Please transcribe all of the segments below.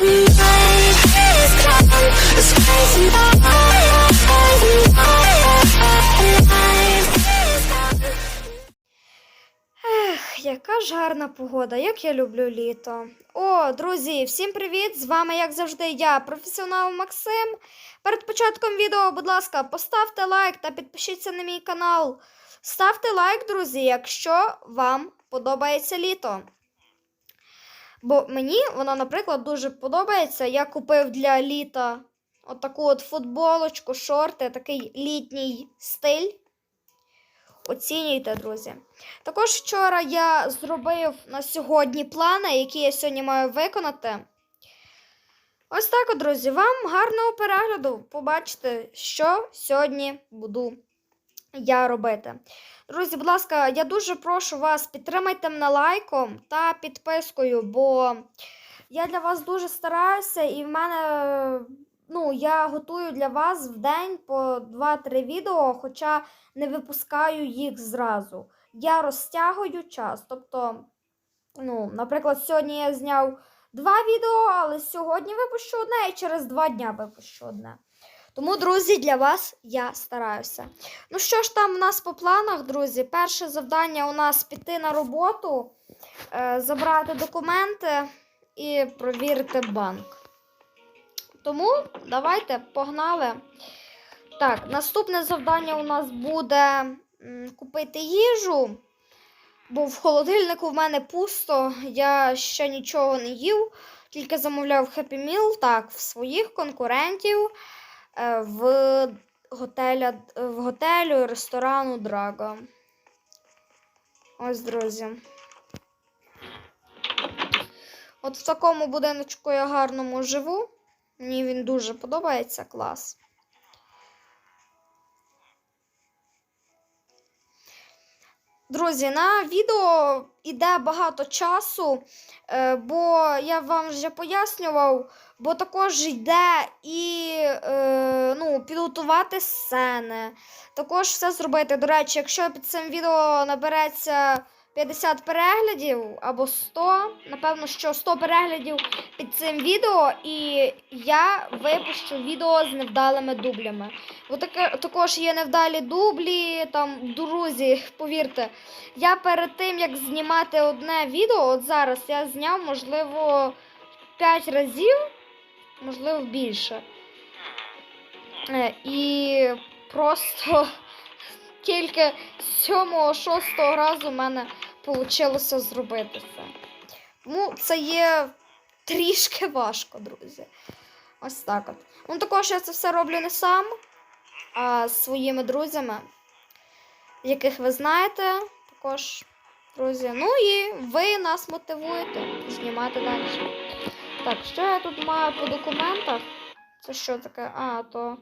Ех, яка ж гарна погода, як я люблю літо. О, друзі, всім привіт! З вами, як завжди, я, професіонал Максим. Перед початком відео, будь ласка, поставте лайк та підпишіться на мій канал. Ставте лайк, друзі, якщо вам подобається літо. Бо мені воно, наприклад, дуже подобається. Я купив для літа отаку от футболочку, шорти, такий літній стиль. Оцінюйте, друзі. Також вчора я зробив на сьогодні плани, які я сьогодні маю виконати. Ось так, друзі, вам гарного перегляду. Побачите, що сьогодні буду я робити. Друзі, будь ласка, я дуже прошу вас, підтримайте мене лайком та підпискою, бо я для вас дуже стараюся, і в мене, ну, я готую для вас в день по 2-3 відео, хоча не випускаю їх зразу. Я розтягую час. Тобто, ну, наприклад, сьогодні я зняв два відео, але сьогодні випущу одне і через два дня випущу одне. Тому, друзі, для вас я стараюся. Ну що ж там у нас по планах, друзі? Перше завдання у нас піти на роботу, е, забрати документи і провірити банк. Тому давайте погнали. Так, наступне завдання у нас буде купити їжу, бо в холодильнику в мене пусто, я ще нічого не їв, тільки замовляв Happy Meal, так, в своїх конкурентів в, готеля, в готелю ресторану Драго. Ось, друзі. От в такому будиночку я гарному живу. Мені він дуже подобається клас. Друзі, на відео йде багато часу, е, бо я вам вже пояснював, бо також йде і е, ну, підготувати сцени. Також все зробити. До речі, якщо під цим відео набереться 50 переглядів або 100, напевно, що 100 переглядів під цим відео, і я випущу відео з невдалими дублями. Бо таке, також є невдалі дублі, там, друзі, повірте, я перед тим, як знімати одне відео, от зараз я зняв, можливо, 5 разів, можливо, більше. Е, І просто тільки з 7-6 разу в мене вийшло зробити це. Тому це є трішки важко, друзі. Ось так от. Ну, також я це все роблю не сам, а з своїми друзями, яких ви знаєте, також, друзі. Ну і ви нас мотивуєте знімати далі. Так, що я тут маю по документах? Це що таке? А, то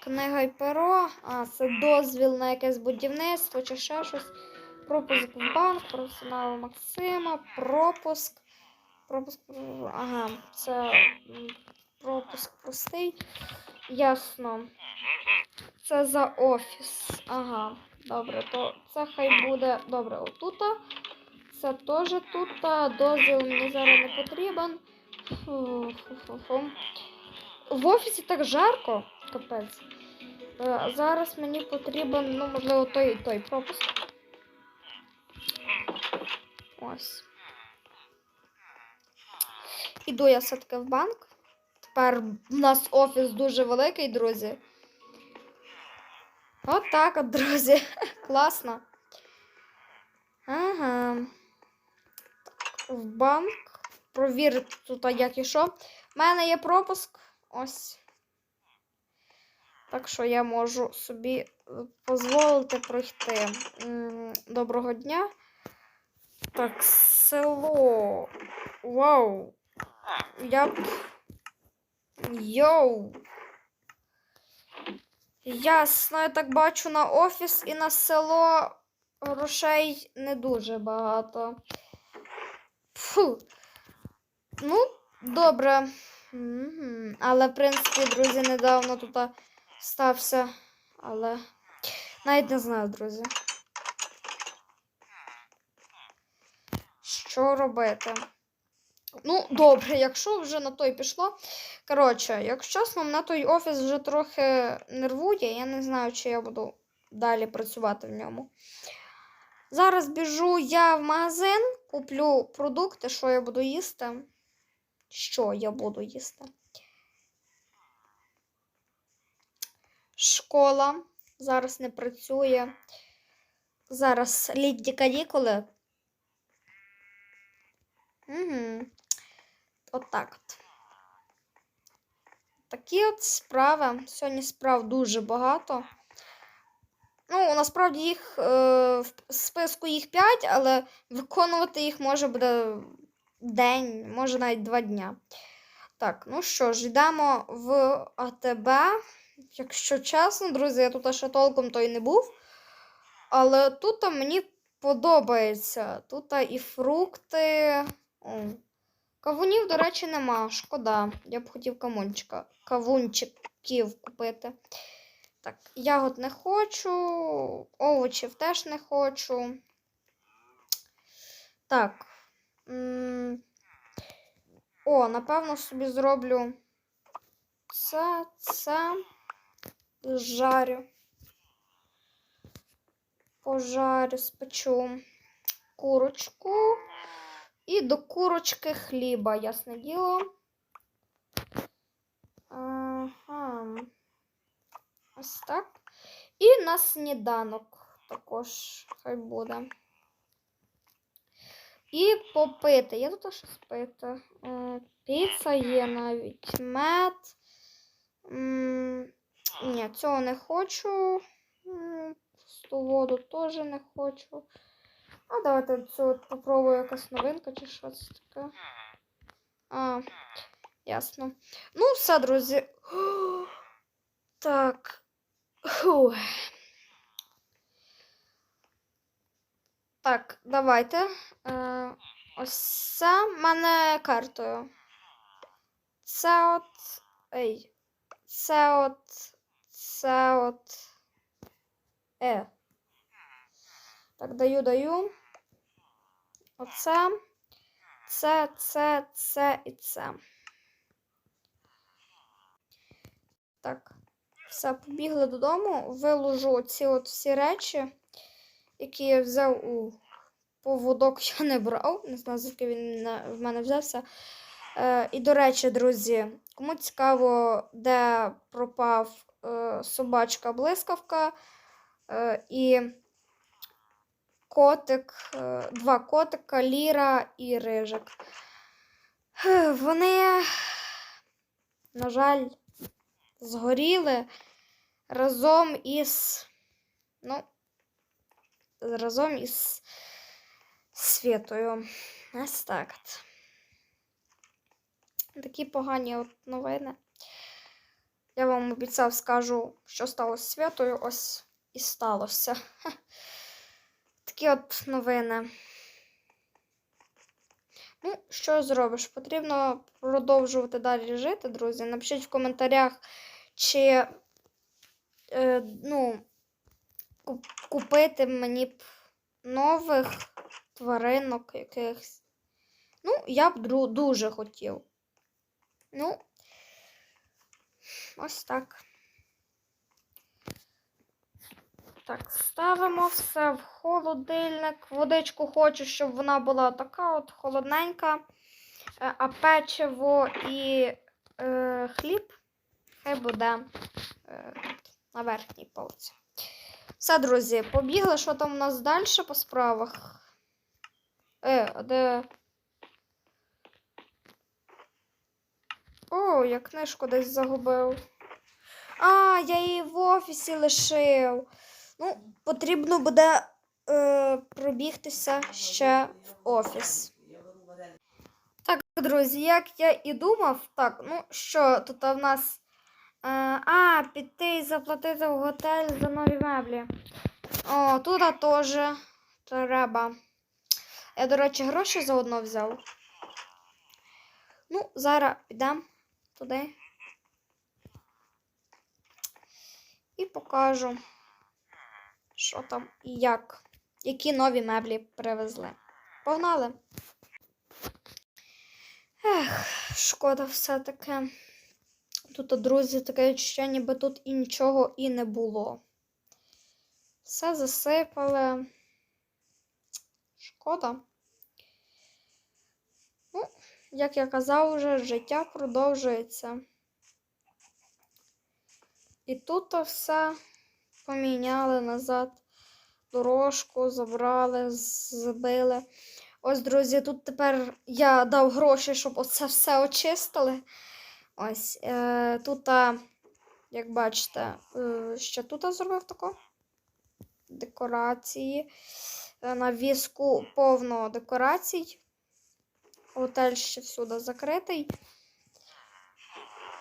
книга і перо, а, це дозвіл на якесь будівництво чи ще щось. Пропуск в банк, професіонал Максима, пропуск. Пропуск. Ага, це пропуск простий. Ясно. Це за офіс. Ага, добре, то це хай буде. Добре, отута. Це теж тут. Дозвіл мені зараз не потрібен. Фу-фу-фу-фу. В офісі так жарко, капець. Е, Зараз мені потрібен, ну, можливо, той той пропуск. Ось. Іду я все-таки в банк. Тепер у нас офіс дуже великий, друзі. От так от, друзі. Класно. Ага. Так, в банк. Провірити тут, як і що. У мене є пропуск. Ось. Так що я можу собі е, дозволити пройти. Доброго дня. Так, село. Вау. Я. Йоу. Ясно, я так бачу на офіс і на село грошей не дуже багато. Фу. Ну, добре. Але, в принципі, друзі, недавно тут стався. Але навіть не знаю, друзі. Що робити? Ну, добре, якщо вже на той пішло. Коротше, якщо чесно, мене той офіс вже трохи нервує, я не знаю, чи я буду далі працювати в ньому. Зараз біжу я в магазин, куплю продукти, що я буду їсти. Що я буду їсти? Школа зараз не працює. Зараз літні канікули. Угу. От так от. Такі от справи. Сьогодні справ дуже багато. Ну, насправді їх е, в списку їх 5, але виконувати їх може буде день, може навіть два дня. Так, ну що ж, йдемо в АТБ. Якщо чесно, друзі, я тут ще толком то й не був. Але тут мені подобається. Тут і фрукти. О. Кавунів, до речі, нема. Шкода. Я б хотів камунчика. Кавунчиків купити. Так, ягод не хочу, овочів теж не хочу. Так. О, напевно, собі зроблю це, це. Жарю. Пожарю, спечу курочку. І до курочки хліба, ясне діло. Ага. Ось так. І на сніданок також хай буде. І попити. Є тут щось пити. Е, Піца є навіть мед. Ні, цього не хочу. Пусту воду теж не хочу. А давайте цю попробую якась новинка чи що це таке. А, ясно. Ну, все, друзі. Так. Так, давайте. Е, ось це в мене картою. Це от. Ей. Це от. Це от. Е. Так, даю, даю. Оце. Це, це, це і це. Так. Все, побігли додому, виложу ці от всі речі, які я взяв у поводок, я не брав. Не знаю, звідки він в мене взявся. Е, і, до речі, друзі, кому цікаво, де пропав собачка блискавка е, і котик, е, два котика, Ліра і Рижик. Е, Вони, на жаль, згоріли разом із. Ну, разом із Світою. Ось так. Такі погані от новини. Я вам обіцяв, скажу, що сталося з Світою, ось і сталося. Такі от новини. Ну, що зробиш? Потрібно продовжувати далі жити, друзі. Напишіть в коментарях, чи е, ну, купити мені б нових тваринок якихось. Ну, я б дуже хотів. Ну, ось так. Так, ставимо все в холодильник. Водичку хочу, щоб вона була така от холодненька. Е, А печиво і е, хліб хай буде е, на верхній полці. Все, друзі, побігли, що там у нас далі по справах. Е, де. О, я книжку десь загубив. А, я її в офісі лишив. Ну, потрібно буде е, пробігтися ще в офіс. Так, друзі, як я і думав, так, ну що тут в нас. Е, а, піти і заплатити в готель за нові меблі. О, тут теж треба. Я, до речі, гроші заодно взяв. Ну, зараз підемо туди. І покажу, що там і як. Які нові меблі привезли. Погнали! Ех, шкода все-таки. Тут, друзі, таке відчуття, ніби тут і нічого і не було. Все засипали. Шкода. Як я казав вже, життя продовжується. І тут все поміняли назад. Дорожку забрали, збили. Ось, друзі, тут тепер я дав гроші, щоб оце все очистили. Ось е, тут, як бачите, е, ще тут зробив тако. Декорації. Е, на візку повно декорацій. Готель ще всюди закритий.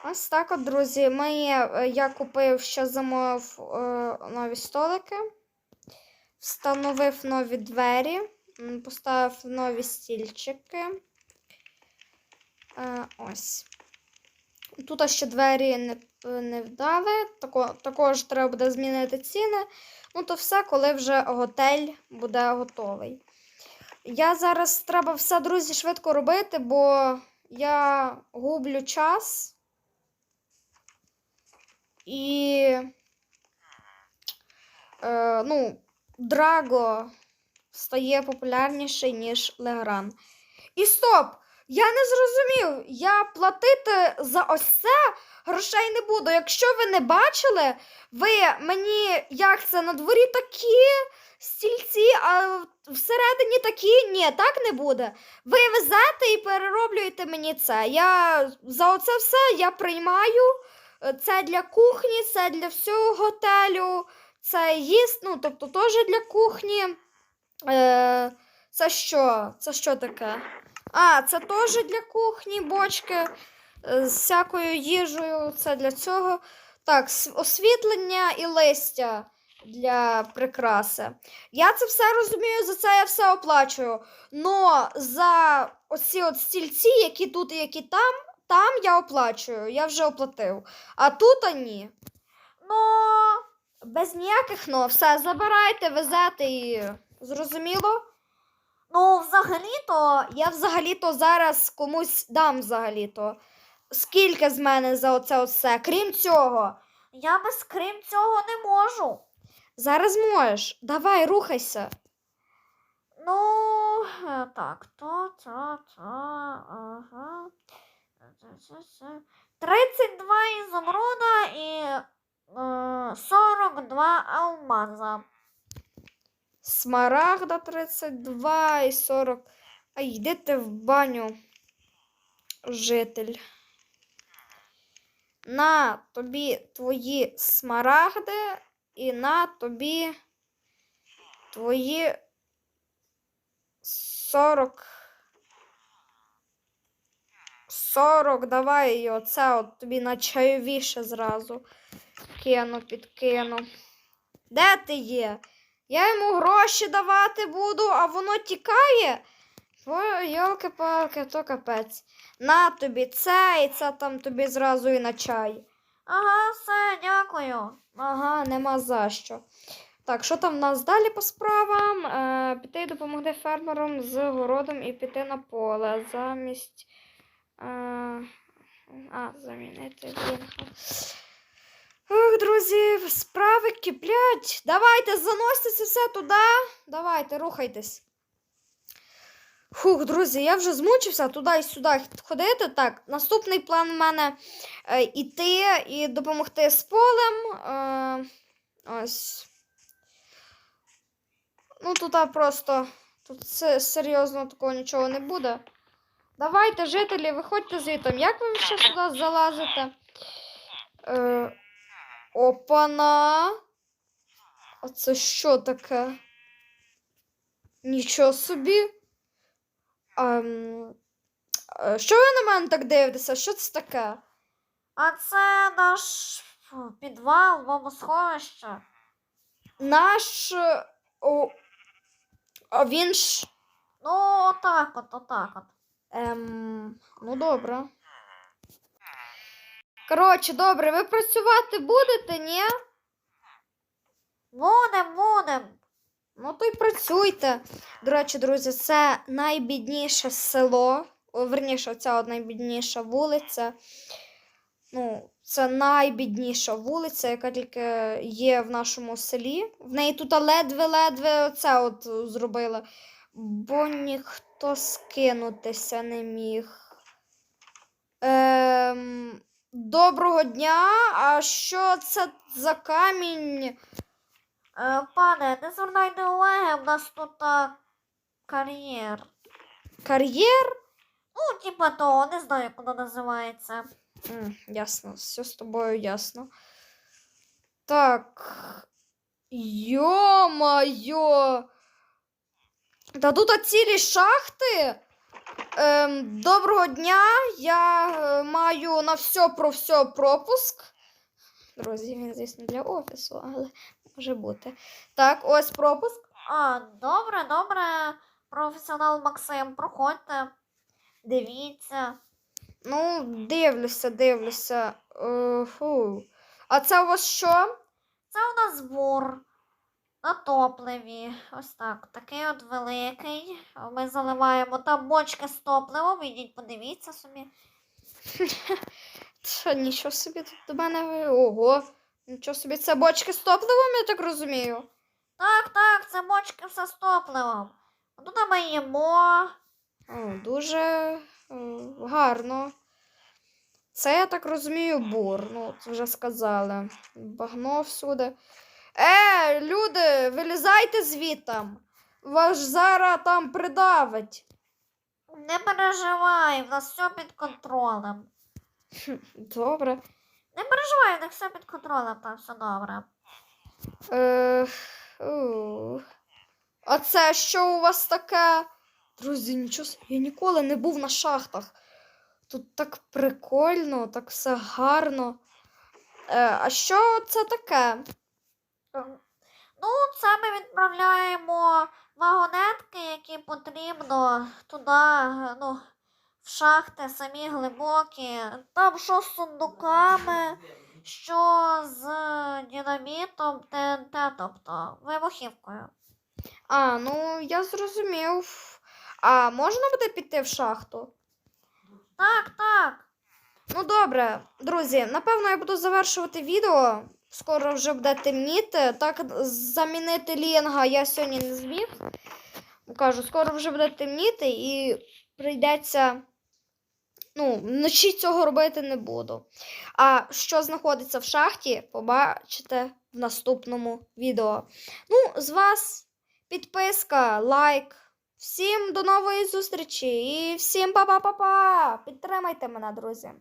Ось так от, друзі. Ми, е, я купив ще замовив е, нові столики, встановив нові двері, поставив нові стільчики. Е, ось. Тут ще двері не, не вдали. Тако, також треба буде змінити ціни. Ну, то все, коли вже готель буде готовий. Я зараз треба все, друзі, швидко робити, бо я гублю час. І. Е, ну, Драго стає популярніший, ніж Легран. І стоп! Я не зрозумів. Я платити за ось це грошей не буду. Якщо ви не бачили, ви мені як це на дворі такі стільці, а всередині такі. Ні, так не буде. Ви везете і перероблюєте мені це. Я за оце все я приймаю. Е, Це для кухні, це для всього готелю, це їсть, ну, тобто теж для кухні. Е, це що? Це що таке? А, це теж для кухні, бочки е, з всякою їжею. Це для цього. Так, освітлення і листя для прикраси. Я це все розумію, за це я все оплачую. Но за оці от стільці, які тут і які там, там я оплачую. Я вже оплатив. А тут а ні. Ну, без ніяких но. Все, забирайте, везете і зрозуміло? Ну, взагалі-то, я взагалі-то зараз комусь дам взагалі-то. Скільки з мене за оце все? Крім цього. Я без крім цього не можу. Зараз можеш. Давай, рухайся. Ну, е, так, то, то, то, ага. Це, це, це. 32 ізумруда і е, 42 алмаза. Смарагда 32 і 40. А йди ти в баню, житель. На тобі твої смарагди і на тобі твої 40. 40, давай оце от тобі на чайовіше зразу кину, підкину. Де ти є? Я йому гроші давати буду, а воно тікає. Йолки-палки, то капець. На тобі це і це там тобі зразу і на чай. Ага, все, дякую. Ага, нема за що. Так, що там в нас далі по справам? Е, піти допомогти фермерам з городом і піти на поле замість. Е, а, замінити. Ох, друзі, справи киплять. Давайте, заносьте це все туди. Давайте, рухайтесь. Фух, друзі, я вже змучився туди і сюди ходити. Так, наступний план в мене е, іти і допомогти з полем. Е, ось. Ну, тут просто тут се- серйозно такого нічого не буде. Давайте, жителі, виходьте звітом. Як ви ще сюди залазите? Е, опана. А це що таке? Нічого собі. Ем, е, що ви на мене так дивитеся? Що це таке? А це наш підвал, бомбосховище. Наш. е, О, а він ж. Ну, отак от, отак от. Ем, ну добре. Коротше, добре, ви працювати будете, ні? Будем, будем. Ну то й працюйте. До речі, друзі, це найбідніше село верніше, ця найбідніша вулиця. Ну, це найбідніша вулиця, яка тільки є в нашому селі. В неї тут ледве-ледве оце от зробили, бо ніхто скинутися не міг. Ем, доброго дня. А що це за камінь? Е, пане, не звертайте уваги, в нас тут а, кар'єр. Кар'єр? Ну, типа того, не знаю, як воно називається. М, ясно, все з тобою ясно. Так. Йо-майо. Та тут цілі шахти. Ем, доброго дня. Я е, маю на все про все пропуск. Друзі, він, звісно, для офісу, але може бути. Так, ось пропуск. А, добре, добре. Професіонал Максим, проходьте. Дивіться. Ну, дивлюся, дивлюся. Е, фу. А це у вас що? Це у нас збор на топливі. Ось так. Такий от великий. Ми заливаємо там бочки з топливом. Ідіть, подивіться собі. Що, нічого собі тут до мене. Ого. Нічого собі, це бочки з топливом, я так розумію. Так, так, це бочки все з топливом. Тут ми їмо. О, дуже е, гарно. Це, я так розумію, бур. Ну, це вже сказали. Багно всюди. Е, люди, вилізайте звітам. Вас зараз там придавить. Не переживай, в нас все під контролем. Добре. Не переживай, них все під контролем, там все добре. Е, а це що у вас таке? Друзі, нічого я ніколи не був на шахтах. Тут так прикольно, так все гарно. Е, а що це таке? Ем, Ну, це ми відправляємо вагонетки, які потрібно туди, ну, шахти самі глибокі. Там що з сундуками, що з динамітом, ТНТ, тобто вибухівкою. А, ну я зрозумів. А можна буде піти в шахту? Так, так. Ну, добре, друзі, напевно, я буду завершувати відео. Скоро вже буде темніти. Так, замінити лінга я сьогодні не зміг. Кажу, скоро вже буде темніти і прийдеться. Ну, вночі цього робити не буду. А що знаходиться в шахті, побачите в наступному відео. Ну, з вас підписка, лайк. Всім до нової зустрічі і всім па-па-па-па! Підтримайте мене, друзі.